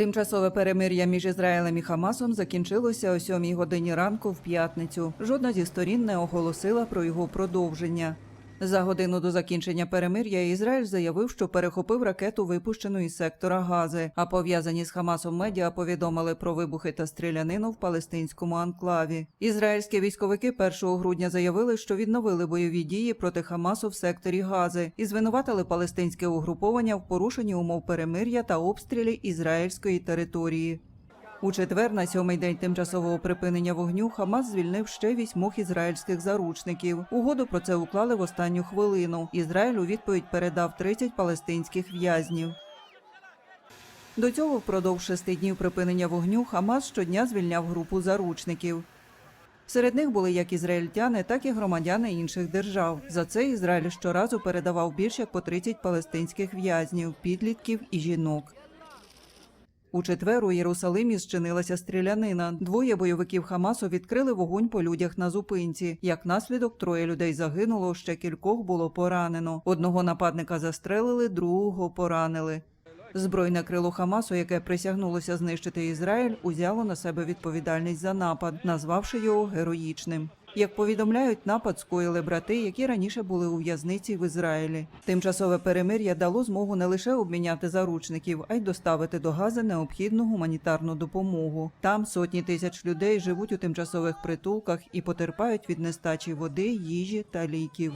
Тимчасове перемир'я між Ізраїлем і Хамасом закінчилося о 7 годині ранку в п'ятницю. Жодна зі сторін не оголосила про його продовження. За годину до закінчення перемир'я Ізраїль заявив, що перехопив ракету, випущену із сектора Гази. А пов'язані з Хамасом медіа повідомили про вибухи та стрілянину в палестинському анклаві. Ізраїльські військовики 1 грудня заявили, що відновили бойові дії проти Хамасу в секторі Гази і звинуватили палестинське угруповання в порушенні умов перемир'я та обстрілі ізраїльської території. У четвер, на сьомий день тимчасового припинення вогню, Хамас звільнив ще вісьмох ізраїльських заручників. Угоду про це уклали в останню хвилину. Ізраїль у відповідь передав 30 палестинських в'язнів. До цього впродовж шести днів припинення вогню Хамас щодня звільняв групу заручників. Серед них були як ізраїльтяни, так і громадяни інших держав. За це Ізраїль щоразу передавав більш як по 30 палестинських в'язнів, підлітків і жінок. У четвер у Єрусалимі зчинилася стрілянина. Двоє бойовиків Хамасу відкрили вогонь по людях на зупинці. Як наслідок, троє людей загинуло, ще кількох було поранено. Одного нападника застрелили, другого поранили. Збройне крило Хамасу, яке присягнулося знищити Ізраїль, узяло на себе відповідальність за напад, назвавши його героїчним. Як повідомляють, напад скоїли брати, які раніше були у в'язниці в Ізраїлі. Тимчасове перемир'я дало змогу не лише обміняти заручників, а й доставити до Гази необхідну гуманітарну допомогу. Там сотні тисяч людей живуть у тимчасових притулках і потерпають від нестачі води, їжі та ліків.